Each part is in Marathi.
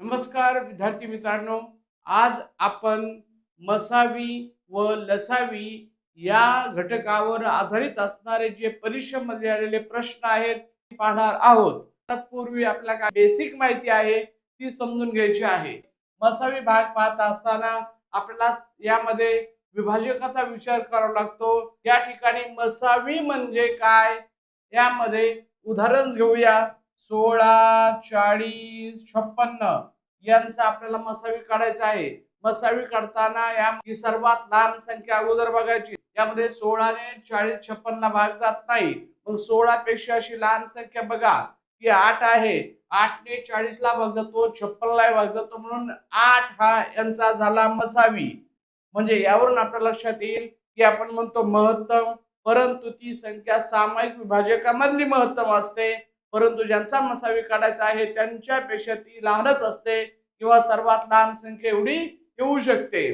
नमस्कार विद्यार्थी मित्रांनो आज आपण मसावी व लसावी या घटकावर आधारित असणारे जे परीक्षेमध्ये आलेले प्रश्न आहेत ते पाहणार आहोत. तत्पूर्वी आपल्याला काय बेसिक माहिती आहे ती समजून घ्यायची आहे. मसावी भाग पाहत असताना आपल्याला यामध्ये विभाजकाचा विचार करावा लागतो. या ठिकाणी मसावी म्हणजे काय? यामध्ये उदाहरण घेऊया. सोळा चाळीस छप्पन्न यांचा आपल्याला मसावी काढायचा आहे. मसावी काढताना या ही सर्वात लहान संख्या अगोदर बघायची. यामध्ये सोळाने चाळीस छप्पन्न भाग जात नाही. मग सोळा पेक्षा अशी लहान संख्या बघा. की आठ आहे. आठने चाळीसला भाग जातो छप्पनला भाग जातो म्हणून आठ हा यांचा झाला मसावी. म्हणजे यावरून आपल्या लक्षात येईल की आपण म्हणतो महत्तम परंतु ती संख्या सामायिक विभाजकामधली महत्तम असते. परंतु ज्यांचा मसावी काढायचा आहे त्यांच्यापेक्षा ती लहानच असते किंवा सर्वात लहान संख्या एवढी येऊ शकते.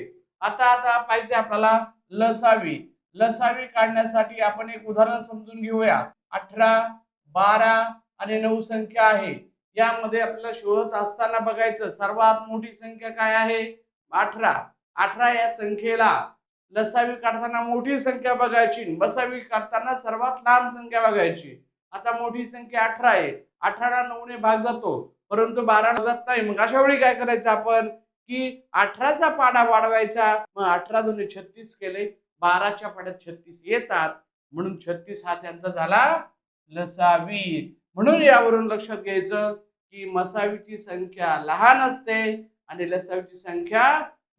आता आता पाहिजे आपल्याला लसावी. लसावी काढण्यासाठी आपण एक उदाहरण समजून घेऊया. अठरा बारा आणि नऊ संख्या आहे. यामध्ये आपल्याला शोधत असताना बघायचं सर्वात मोठी संख्या काय आहे? अठरा. अठरा या संख्येला लसावी काढताना मोठी संख्या बघायची बसावी काढताना सर्वात लहान संख्या बघायची. आता मोठी संख्या अठरा आहे. अठराला नऊने भाग जातो परंतु बारा जात नाही मग अशा वेळी काय करायचं आपण? की अठराचा पाडा वाढवायचा. मग अठरा दोन्ही छत्तीस केले बाराच्या पाड्यात छत्तीस येतात. म्हणून छत्तीस हा त्यांचा झाला लसावी. म्हणून यावरून लक्षात घ्यायचं की मसावीची संख्या लहान असते आणि लसावीची संख्या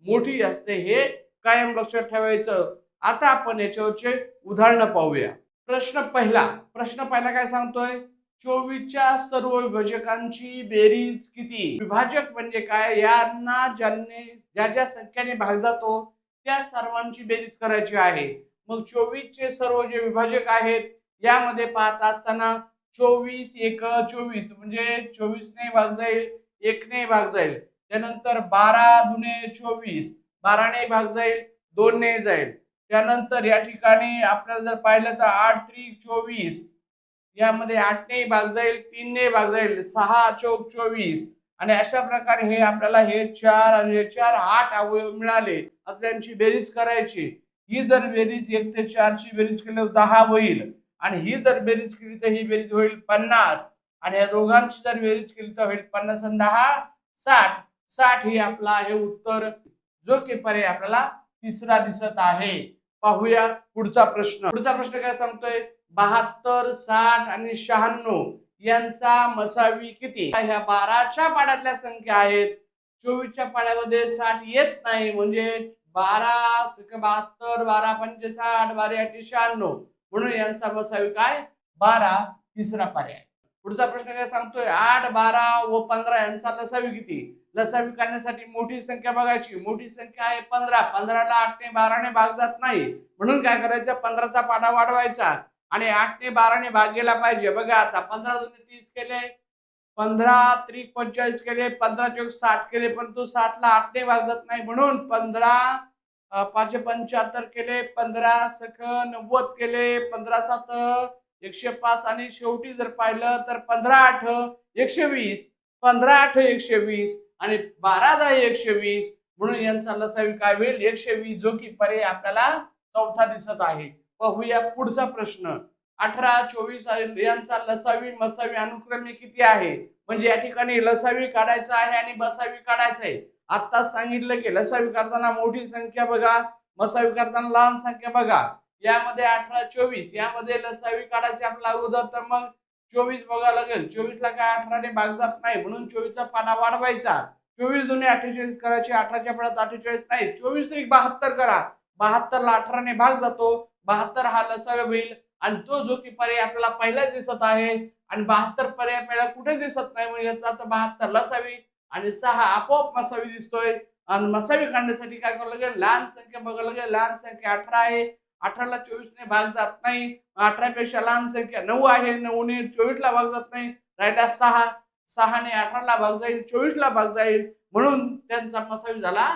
मोठी असते हे कायम लक्षात ठेवायचं. आता आपण याच्यावरचे उदाहरणं पाहूया. प्रश्न पहिला प्रश्न पहिला काय सांगतोय? चोवीसच्या सर्व विभाजकांची बेरीज किती? विभाजक म्हणजे काय? यांना ज्यांनी ज्या ज्या संख्येने भाग जातो त्या सर्वांची बेरीज करायची आहे. मग चोवीसचे सर्व जे विभाजक आहेत यामध्ये पाहत असताना चोवीस एक चोवीस म्हणजे चोवीसने भाग जाईल एकने भाग जाईल. त्यानंतर बारा दुने चोवीस बाराने भाग जाईल दोनने जाईल. त्यानंतर या ठिकाणी आपल्याला जर पाहिलं तर आठ त्रिक चोवीस यामध्ये आठने भाग जाईल तीनने भाग जाईल सहा चौक चोवीस. आणि अशा प्रकारे हे आपल्याला हे चार आणि हे चार आठ अवयव मिळाले. आता त्यांची बेरीज करायची. ही जर बेरीज एक ते चारची बेरीज केली तर दहा होईल. आणि ही जर बेरीज केली तर ही बेरीज होईल पन्नास. आणि या दोघांची जर बेरीज केली तर होईल पन्नास आणि दहा साठ. साठ ही आपला हे उत्तर जो की पर्याय आपल्याला तिसरा दिसत आहे. पाहूया पुढचा प्रश्न. पुढचा प्रश्न काय सांगतोय? बहात्तर साठ आणि शहाण्णव यांचा मसावी किती? ह्या बाराच्या पाड्यातल्या संख्या आहेत. चोवीसच्या पाड्यामध्ये साठ येत नाही म्हणजे बारा बहात्तर बारा पंचे साठ बारा अठ्ठे शहाण्णव. म्हणून यांचा मसावी काय? बारा तिसरा पर्याय. पुढचा प्रश्न काय सांगतोय? आठ बारा व पंधरा यांचा लसावी किती? लसावी काढण्यासाठी मोठी संख्या बघायची. मोठी संख्या आहे पंधरा. पंधराला आठने बाराने भाग जात नाही. म्हणून काय करायचं? पंधराचा पाडा वाढवायचा. आणि आठने बाराने भाग गेला पाहिजे. बघा आता पंधरा दोन तीस केले. पंधरा त्रिक पंचेचाळीस केले. पंधरा चौक साठ केले. परंतु साठला आठने भाग जात नाही. म्हणून पंधरा पाचशे पंच्याहत्तर केले. पंधरा सख नव्वद केले. पंधरा सात एकशे पाच. आणि शेवटी जर पाहिलं तर पंधरा आठ एकशे वीस. पंधरा आठ एकशे वीस. आणि बारा दहा एकशे वीस म्हणून यांचा लसावी काय होईल? एकशे वीस जो की पर्याय आपल्याला चौथा दिसत आहे. पाहूया पुढचा प्रश्न. अठरा चोवीस यांचा लसावी मसावी अनुक्रमे किती आहे? म्हणजे या ठिकाणी लसावी काढायचा आहे आणि बसावी काढायचं आहे. आता सांगितलं की लसावी काढताना मोठी संख्या बघा. मसावी काढताना लहान संख्या बघा. यामध्ये अठरा चोवीस यामध्ये लसावी काढायची आपला अगोदर तर मग चोवीस बघा लागेल. चोवीसला काय अठराने भाग जात नाही म्हणून चोवीसचा पाडा वाढवायचा. चोवीस जुने अठ्ठेचाळीस करायचे अठराच्या पडात अठ्ठेचाळीस नाही. चोवीस तरी बहात्तर करा. बहात्तरला अठराने भाग जातो. बहात्तर हा लसाव होईल. आणि तो जो की पर्याय आपल्याला पहिलाच दिसत आहे. आणि बहात्तर पर्याय आपल्याला कुठे दिसत नाही. म्हणजे याचा बहात्तर लसावी आणि सहा आपोआप मसावी दिसतोय. आणि मसावी काढण्यासाठी काय करावं लागेल? लहान संख्या बघायला लागेल. लहान संख्या अठरा आहे. अठराला चोवीसने भाग जात नाही. अठरा पेक्षा लहान संख्या नऊ आहे. नऊने चोवीसला भाग जात नाही. राहिला सहा. सहाने अठराला भाग जाईल. चोवीसला भाग जाईल. म्हणून त्यांचा मसावी झाला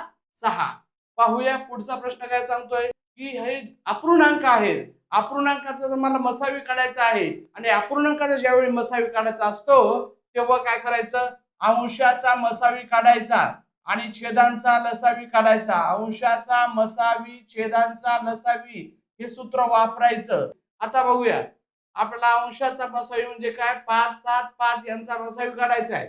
सहा. पाहूया पुढचा प्रश्न काय सांगतोय? की हे अपूर्णांक आहेत. अपूर्णांकाचा जर मला मसावी काढायचा आहे आणि अपूर्णांकाचा ज्यावेळी मसावी काढायचा असतो तेव्हा काय करायचं? अंशाचा मसावी काढायचा. आणि छेदांचा लसावी काढायचा. अंशाचा मसावी छेदांचा लसावी हे सूत्र वापरायचं. आता बघूया. आपला अंशाचा मसावी म्हणजे काय? पाच सात पाच यांचा मसावी काढायचा आहे.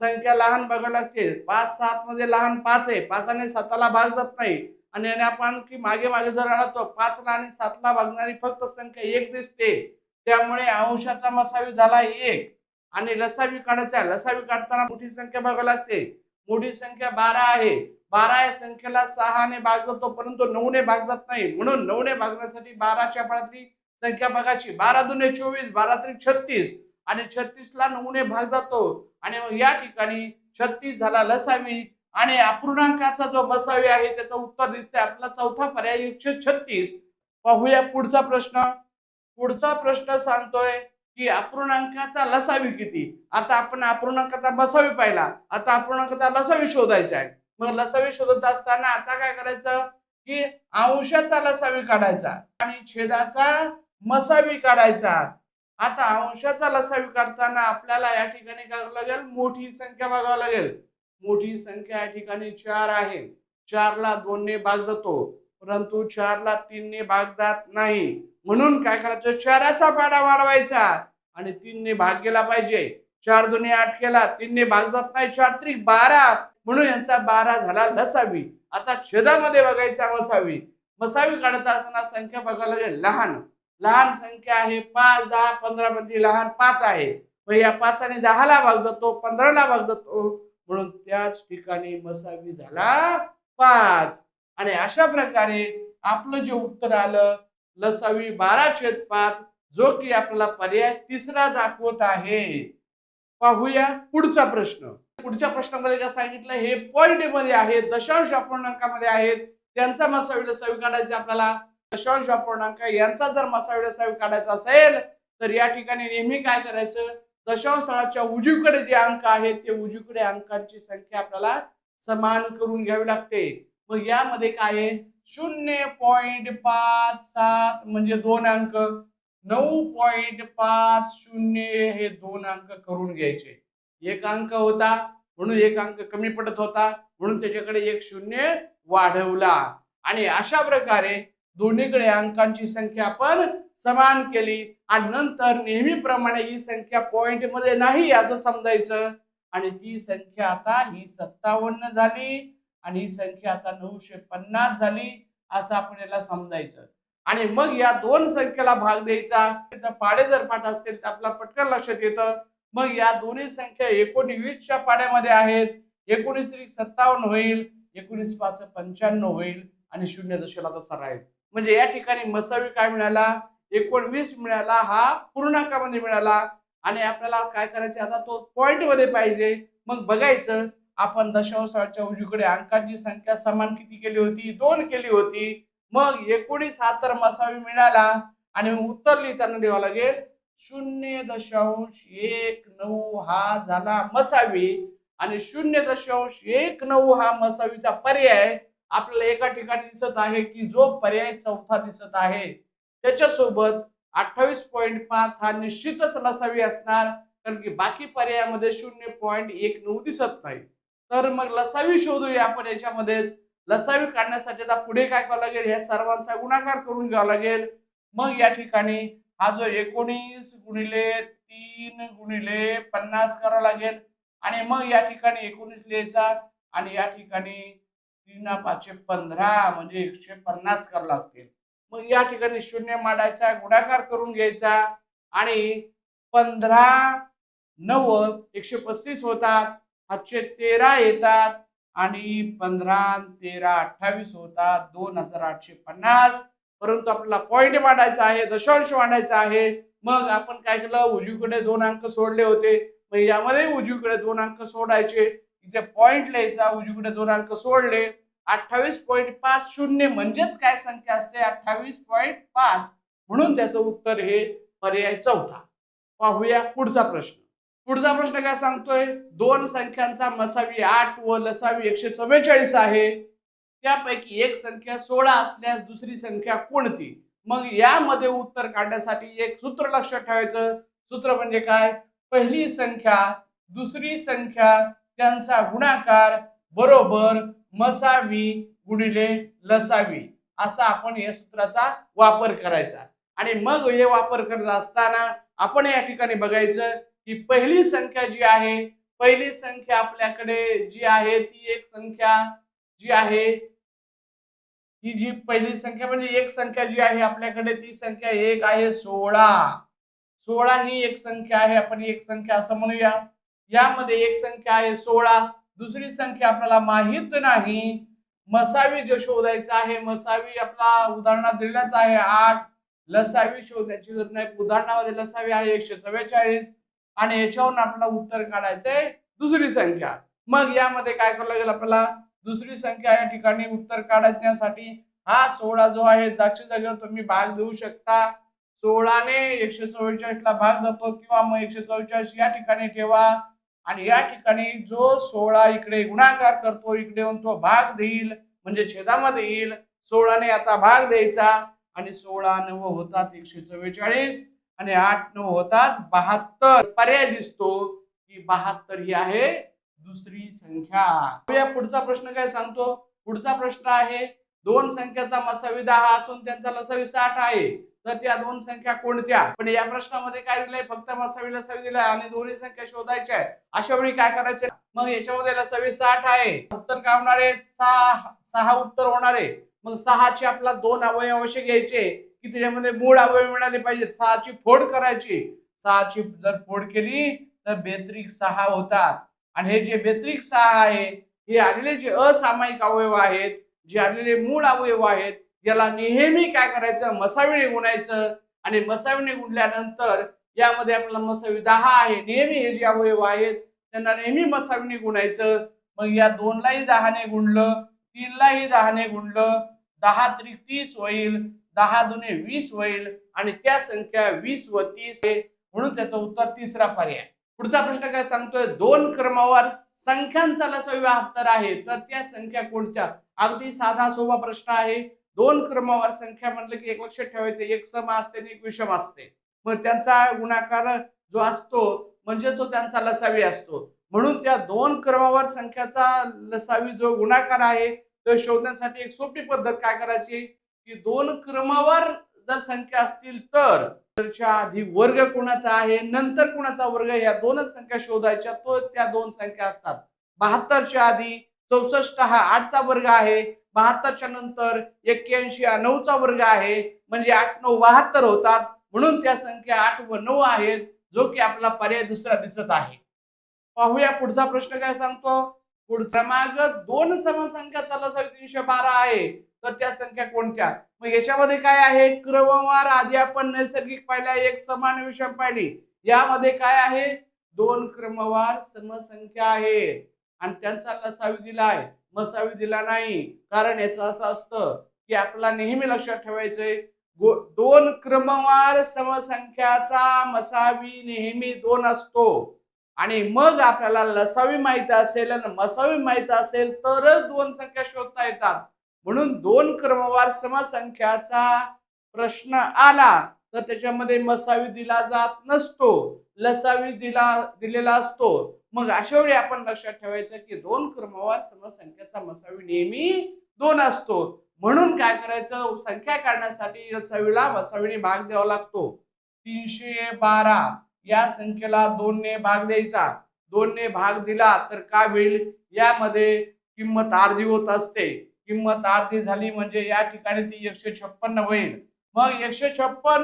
संख्या लहान बघायला लागते. पाच सात मध्ये लहान पाच आहे. पाचाने साताला भाग जात नाही. आणि आपण की मागे मागे जर राहतो पाचला आणि सातला भागणारी फक्त संख्या एक दिसते. त्यामुळे अंशाचा मसावी झाला एक. आणि लसावी काढायचा आहे. लसावी काढताना मोठी संख्या बघावी लागते. मोठी संख्या बारा आहे. बारा या संख्येला सहाने भाग जातो परंतु नऊने भाग जात नाही. म्हणून नऊने भागण्यासाठी बाराच्या फळातली संख्या बघायची. बारा दुने चोवीस बारा तरी छत्तीस. आणि छत्तीसला नऊने भाग जातो. आणि मग या ठिकाणी छत्तीस झाला लसावी. आणि अपूर्णांकाचा जो बसावी आहे त्याचं उत्तर दिसते आपला चौथा पर्याय एकशे छत्तीस. पाहूया पुढचा प्रश्न. पुढचा प्रश्न सांगतोय की अपूर्णांकाचा लसावी किती? आता आपण अपूर्णांकाचा बसावी पाहिला. आता अपूर्णांकाचा लसावी शोधायचा आहे. मग लसावी शोधत असताना आता काय करायचं? की अंशाचा लसावी काढायचा आणि छेदाचा मसावी काढायचा. आता अंशाचा लसावी काढताना आपल्याला या ठिकाणी काय करावं लागेल? मोठी संख्या बघावी लागेल. मोठी संख्या या ठिकाणी चार आहे. चारला दोनने भाग जातो. परंतु चारला तीनने भाग जात नाही. म्हणून काय करायचं? चाराचा पाडा वाढवायचा. आणि तीनने भाग गेला पाहिजे. चार दोन्ही आठ केला तीनने भाग जात नाही चार त्रिक बारा. म्हणून यांचा बारा झाला लसावी. आता छेदामध्ये बघायचा मसावी. मसावी काढत असताना संख्या बघायला लागेल. लहान. लहान संख्या आहे पाच दहा पंधरा मध्ये लहान पाच आहे. मग या पाचाने दहाला भाग जातो पंधराला भाग जातो. म्हणून त्याच ठिकाणी मसावी झाला पाच. आणि अशा प्रकारे आपलं जे उत्तर आलं लसावी बारा छेद पाच जो की आपला पर्याय तिसरा दाखवत आहे. पाहूया पुढचा प्रश्न. पुढच्या प्रश्नामध्ये काय सांगितलं? हे पॉइंटमध्ये आहे दशांश अपूर्णांकामध्ये आहेत. त्यांचा मसावी लसावी काढायचा आपल्याला. दशांश अपूर्णांक यांचा जर मसावी लसावी काढायचा असेल तर या ठिकाणी नेहमी काय करायचं? दशांशाच्या उजवीकडे जे अंक आहेत ते उजवीकडे अंकांची संख्या आपल्याला समान करून घ्यावी लागते. मग यामध्ये काय आहे? शून्य पॉइंट पाच सात म्हणजे दोन अंक. नऊ पॉइंट पाच शून्य हे दोन अंक करून घ्यायचे. एक अंक होता म्हणून एक अंक कमी पडत होता म्हणून त्याच्याकडे एक शून्य वाढवला. आणि अशा प्रकारे दोन्हीकडे अंकांची संख्या आपण समान केली. आणि नंतर नेहमीप्रमाणे ही संख्या पॉइंटमध्ये नाही असं समजायचं. आणि ती संख्या आता ही सत्तावन्न झाली. आणि ही संख्या आता नऊशे पन्नास झाली असं आपण याला समजायचं. आणि मग या दोन संख्येला भाग द्यायचा. पाडे जर पाठ असतील तर आपला पटकन लक्षात येतं. मग या दोन्ही संख्या एकोणवीसच्या पाड्यामध्ये आहेत. एकोणीस त्रिक सत्तावन्न होईल. एकोणीस पाच पंच्याण्णव होईल. आणि शून्य दशेला तसा राहील म्हणजे या ठिकाणी मसावी काय मिळाला? एकोणवीस मिळाला. हा पूर्णांकामध्ये मिळाला. आणि आपल्याला काय करायचे? आता तो पॉइंटमध्ये पाहिजे. मग बघायचं. आपण दशांशाच्या उजवीकडे अंकांची संख्या समान किती केली होती? दोन केली होती. मग एकोणीस हा तर मसावी मिळाला आणि उत्तर लिहिताना लिहावं लागेल. शून्य दशांश एक नऊ हा झाला मसावी आणि शून्य दशांश एक नऊ हा मसावीचा पर्याय आपल्याला एका ठिकाणी दिसत आहे की जो पर्याय चौथा दिसत आहे. त्याच्यासोबत अठ्ठावीस पॉईंट पाच हा निश्चितच नसावी असणार कारण की बाकी पर्यायामध्ये शून्य पॉईंट एक नऊ दिसत नाही. तर मग लसावी शोधूया आपण याच्यामध्येच. लसावी काढण्यासाठी आता पुढे काय करावं लागेल? या सर्वांचा गुणाकार करून घ्यावा लागेल. मग या ठिकाणी हा जो एकोणीस गुणिले तीन गुणिले पन्नास करावा लागेल. आणि मग या ठिकाणी एकोणीस लिहायचा आणि या ठिकाणी तीन पाचशे पंधरा म्हणजे एकशे पन्नास करावं लागतील. मग या ठिकाणी शून्य मांडायचा गुणाकार करून घ्यायचा आणि पंधरा नव्वद एकशे पस्तीस होतात. सातशे तेरा येतात आणि पंधरा तेरा अठ्ठावीस होतात. दोन हजार आठशे पन्नास. परंतु आपल्याला पॉईंट मांडायचा आहे दशांश मांडायचा आहे. मग आपण काय केलं? उजवीकडे दोन अंक सोडले होते. मग यामध्ये उजवीकडे दोन अंक सोडायचे. इथे पॉईंट लिहायचा उजवीकडे दोन अंक सोडले. अठ्ठावीस पॉईंट पाच शून्य म्हणजेच काय संख्या असते? अठ्ठावीस पॉईंट पाच. म्हणून त्याचं उत्तर हे पर्याय चौथा. पाहूया पुढचा प्रश्न. पुढचा प्रश्न काय सांगतोय? दोन संख्यांचा मसावी आठ व लसावी एकशे चव्वेचाळीस आहे. त्यापैकी एक संख्या सोळा असल्यास दुसरी संख्या कोणती? मग यामध्ये उत्तर काढण्यासाठी एक सूत्र लक्षात ठेवायचं. सूत्र म्हणजे काय? पहिली संख्या दुसरी संख्या त्यांचा गुणाकार बरोबर मसावी गुणिले लसावी. असा आपण या सूत्राचा वापर करायचा. आणि मग हे वापर करत असताना आपण या ठिकाणी बघायचं की पहिली संख्या जी आहे पहिली संख्या आपल्याकडे जी आहे ती एक संख्या जी आहे ही जी पहिली संख्या म्हणजे एक संख्या जी आहे आपल्याकडे ती संख्या एक आहे सोळा. सोळा ही एक संख्या आहे आपण एक संख्या असं म्हणूया. यामध्ये एक संख्या आहे सोळा दुसरी संख्या आपल्याला माहीत नाही. मसावी जो शोधायचा आहे मसावी आपला उदाहरणात दिलेलाच आहे आठ. लसावी शोधण्याची जर नाही उदाहरणामध्ये लसावी आहे एकशे चव्वेचाळीस. आणि याच्यावरून आपल्याला उत्तर काढायचंय दुसरी संख्या. मग यामध्ये काय करावं लागेल आपल्याला? दुसरी संख्या या ठिकाणी उत्तर काढण्यासाठी हा सोळा जो आहे जागच्या जागेवर तुम्ही भाग देऊ शकता. सोळाने एकशे चव्वेचाळीस ला भाग जातो किंवा मग एकशे चव्वेचाळीस या ठिकाणी ठेवा. आणि या ठिकाणी जो सोळा इकडे गुणाकार करतो इकडे येऊन तो भाग देईल म्हणजे छेदामध्ये येईल. सोळाने आता भाग द्यायचा आणि सोळा नव होतात एकशे चव्वेचाळीस आणि आठ नऊ होतात. बहात्तर पर्याय दिसतो की बहात्तर ही आहे दुसरी संख्या. या पुढचा प्रश्न काय सांगतो? पुढचा प्रश्न आहे दोन संख्याचा मसावी दहा असून त्यांचा लसावी साठ आहे. तर त्या दोन संख्या कोणत्या? पण या प्रश्नामध्ये काय दिलंय? फक्त मसावी लसावी दिलाय आणि दोन्ही संख्या शोधायच्या आहे अशा वेळी काय करायचे? मग याच्यामध्ये लसावी साठ आहे. उत्तर काय होणार आहे? सहा सहा उत्तर होणार आहे. मग सहाचे आपला दोन अवयव अवश्य घ्यायचे. की त्याच्यामध्ये मूळ अवयव मिळाले पाहिजेत. सहाची फोड करायची. सहाची जर फोड केली तर बेत्रिक सहा होतात. आणि हे जे बेत्रिक सहा आहे हे आलेले जे असामायिक अवयव आहेत जे आलेले मूळ अवयव आहेत याला नेहमी काय करायचं? मसावीने गुणायचं. आणि मसावीने गुणल्यानंतर यामध्ये आपल्याला मसावी दहा आहे. नेहमी हे जे अवयव आहेत त्यांना नेहमी मसावीने गुणायचं. मग या दोनलाही दहाने गुणलं तीनलाही दहाने गुणलं दहा त्रिक तीस होईल. दहा दुने वीस होईल आणि त्या संख्या वीस व तीस आहे म्हणून त्याचं उत्तर तिसरा पर्याय पुढचा प्रश्न काय सांगतोय? दोन क्रमावर संख्यांचा लसावी बहात्तर आहे. तर त्या संख्या कोणत्या? अगदी साधा सोपा प्रश्न आहे. दोन क्रमावर संख्या म्हणलं की एक लक्षात ठेवायचं. एक सम असते आणि एक विषम असते. मग त्यांचा गुणाकार जो असतो म्हणजे तो त्यांचा लसावी असतो. म्हणून त्या दोन क्रमावर संख्याचा लसावी जो गुणाकार आहे तो शोधण्यासाठी एक सोपी पद्धत काय करायची? की दोन क्रमावर जर संख्या असतील तर आधी वर्ग कोणाचा आहे नंतर कोणाचा वर्ग या दोनच संख्या शोधायच्या तो त्या दोन संख्या असतात. बहात्तरच्या आधी चौसष्ट हा आठचा वर्ग आहे बहात्तरच्या नंतर एक्क्याऐंशी हा नऊचा वर्ग आहे म्हणजे आठ नऊ बहात्तर होतात म्हणून त्या संख्या आठ व नऊ आहेत जो की आपला पर्याय दुसरा दिसत आहे. पाहूया पुढचा प्रश्न काय सांगतो? पुढचा माग दोन समसंख्याचा लसावी तीनशे बारा आहे. तर त्या संख्या कोणत्या? मग याच्यामध्ये काय आहे? क्रमवार आधी आपण नैसर्गिक पाहिल्या एक समान विषम पाहिली. यामध्ये काय आहे? दोन क्रमवार समसंख्या आहेत आणि त्यांचा लसावी दिलाय मसावी दिला नाही. कारण याचं असं असतं की आपला नेहमी लक्षात ठेवायचंय दोन क्रमवार समसंख्याचा मसावी नेहमी दोन असतो. आणि मग आपल्याला लसावी माहीत असेल आणि मसावी माहीत असेल तरच दोन संख्या शोधता येतात. म्हणून दोन क्रमवार समसंख्याचा प्रश्न आला तर त्याच्यामध्ये मसावी दिला जात नसतो लसावी दिला दिलेला असतो. मग अशा वेळी आपण लक्षात ठेवायचं की दोन क्रमवार समसंख्याचा मसावी नेहमी दोन असतो. म्हणून काय करायचं? संख्या काढण्यासाठी लसावीला मसावीने भाग द्यावा लागतो. तीनशे बारा या संख्येला दोनने भाग द्यायचा. दोनने भाग दिला तर काय होईल? यामध्ये किंमत अर्धी होत असते. किंमत अर्धी झाली म्हणजे या ठिकाणी ती एकशे छप्पन्न होईल. मग एकशे छप्पन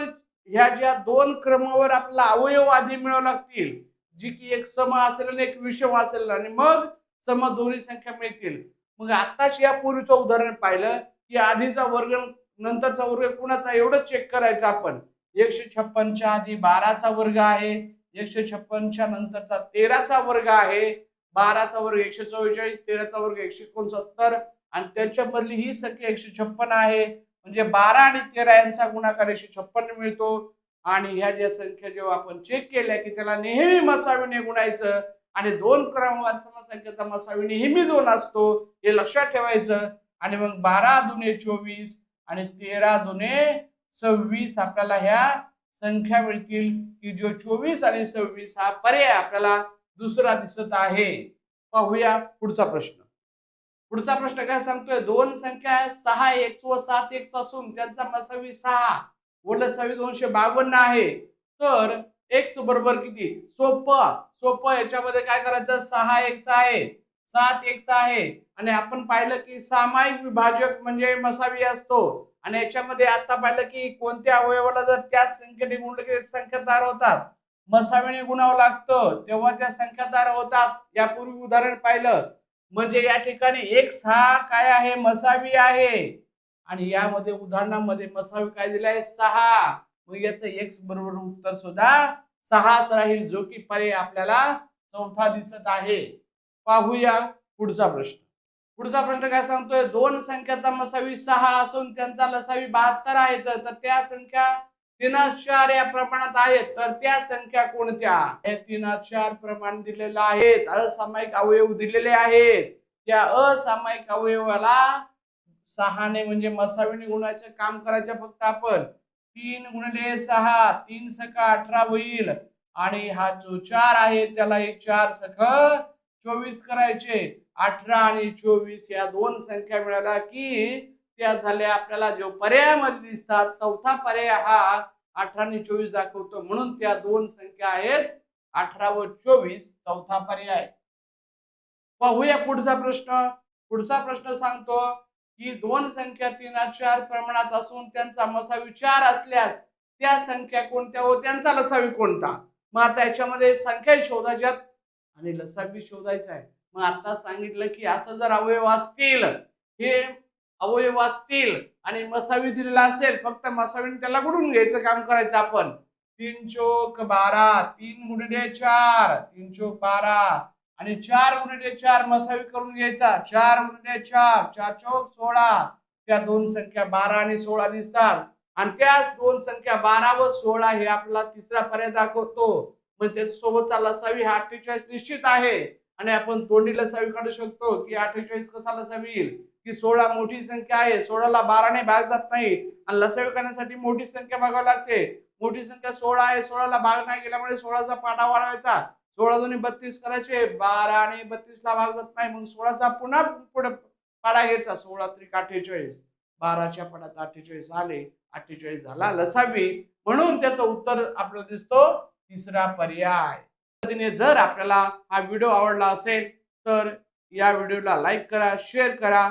ह्या ज्या दोन क्रमावर आपला अवयव आधी मिळावं लागतील जी की एक सम असेल आणि एक विषम असेल आणि मग सम दोन्ही संख्या मिळतील. मग आत्ताच या पूर्वीचं उदाहरण पाहिलं की आधीचा वर्ग नंतरचा वर्ग कुणाचा एवढं चेक करायचं आपण. एकशे छप्पनच्या आधी बाराचा वर्ग आहे एकशे छप्पनच्या नंतरचा तेराचा वर्ग आहे बाराचा वर्ग एकशे चव्वेचाळीस तेराचा वर्ग एकशे एकोणसत्तर आणि त्याच्यामधली ही संख्या एकशे छप्पन आहे. म्हणजे बारा आणि तेरा यांचा गुणाकार एकशे छप्पन मिळतो. आणि ह्या ज्या संख्या जेव्हा आपण चेक केल्या की त्याला नेहमी मसावीने गुणायचं आणि दोन क्रमवार समसंख्येचा मसावी नेहमी दोन असतो हे लक्षात ठेवायचं. आणि मग बारा दुने चोवीस आणि तेरा दुने सव्वीस आपल्याला ह्या संख्या मिळतील की जो चोवीस आणि सव्वीस हा पर्याय आपल्याला दुसरा दिसत आहे. पाहूया पुढचा प्रश्न. पुढचा प्रश्न काय सांगतोय? दोन संख्या सहा एक व सात एक असून त्यांचा मसावी सहा. ओल सव्वी दोनशे बावन्न आहे. तर एक्स बरोबर किती? सोपं. सोपं याच्यामध्ये काय करायचं? सहा एक्स आहे. सात एक्स आहे. आणि आपण पाहिलं की सामायिक विभाजक म्हणजे मसावी असतो. आणि याच्यामध्ये आता पाहिलं की कोणत्या अवयवाला जर त्या संख्येने गुणलं की संख्या तयार होतात? मसावीने गुणावं लागतं. तेव्हा त्या संख्या तयार होतात. यापूर्वी उदाहरण पाहिलं. म्हणजे या ठिकाणी एक्स हा काय आहे? मसावी आहे. आणि यामध्ये उदाहरणामध्ये मसावी काय दिलाय सहा. मग याचं एक्स बरोबर उत्तर सुद्धा सहाच राहील जो की पर्याय आपल्याला चौथा दिसत आहे. पाहूया पुढचा प्रश्न. पुढचा प्रश्न काय सांगतोय? दोन संख्याचा मसावी सहा असून त्यांचा लसावी बहात्तर आहे. तर तर त्या संख्या तीन चार या प्रमाणात आहेत तर त्या संख्या कोणत्या? हे तीन चार प्रमाण दिलेलं आहेत. असामायिक अवयव दिलेले आहेत. त्या असामायिक अवयवाला सहाने म्हणजे मसावीने गुणाचं काम करायचं फक्त आपण. तीन गुणले सहा तीन सखा अठरा होईल. आणि हा जो चार आहे त्याला एक चार सख चोवीस करायचे. अठरा आणि चोवीस या दोन संख्या मिळाल्या की त्या झाल्या आपल्याला जो पर्यायामध्ये दिसतात चौथा पर्याय हा अठरा आणि चोवीस दाखवतो. म्हणून त्या दोन संख्या आहेत अठरा व चोवीस चौथा पर्याय. पाहूया पुढचा प्रश्न. पुढचा प्रश्न सांगतो की दोन संख्या तीन चार प्रमाणात असून त्यांचा मसावी चार असल्यास त्या संख्या कोणत्या व त्यांचा लसावी कोणता? मग आता याच्यामध्ये संख्या शोधायच्यात आणि लसावी शोधायचा आहे. मग आता सांगितलं की असं जर अवयव असतील हे अवयव असतील आणि मसावी दिलेला असेल फक्त मसावीने त्याला गुडून घ्यायचं काम करायचं आपण. तीन चोक बारा तीन गुणिले चार तीन चोक बारा. आणि चार गुणिले चार मसावी करून घ्यायचा. चार गुणिले चार चार चौक सोळा. त्या दोन संख्या बारा आणि सोळा दिसतात. आणि त्या दोन संख्या बारा व सोळा हे आपला तिसरा पर्याय दाखवतो. मग त्याच्यासोबतचा लसावी हा अठ्ठेचाळीस निश्चित आहे. आणि आपण तोंडी लसावी काढू शकतो की अठ्ठेचाळीस कसा लसावी येईल? की सोळा मोठी संख्या आहे. सोळाला बाराने भाग जात नाही. आणि लसावी करण्यासाठी मोठी संख्या भागावी लागते. मोठी संख्या सोळा आहे. सोळाला भाग नाही गेल्यामुळे सोळाचा पाडा वाढवायचा. सोळा दोन्ही बत्तीस करायचे. बारा आणि बत्तीसला भाग जात नाही. मग सोळाचा पुन्हा पुढे पाडा घ्यायचा. सोळा त्रिक अठ्ठेचाळीस. बाराच्या पडात अठ्ठेचाळीस आले. अठ्ठेचाळीस झाला. लसावी म्हणून त्याचं उत्तर आपल्याला दिसतो तिसरा पर्याय. पद्धतीने जर आपल्याला हा व्हिडिओ आवडला असेल तर या व्हिडिओला लाईक करा शेअर करा.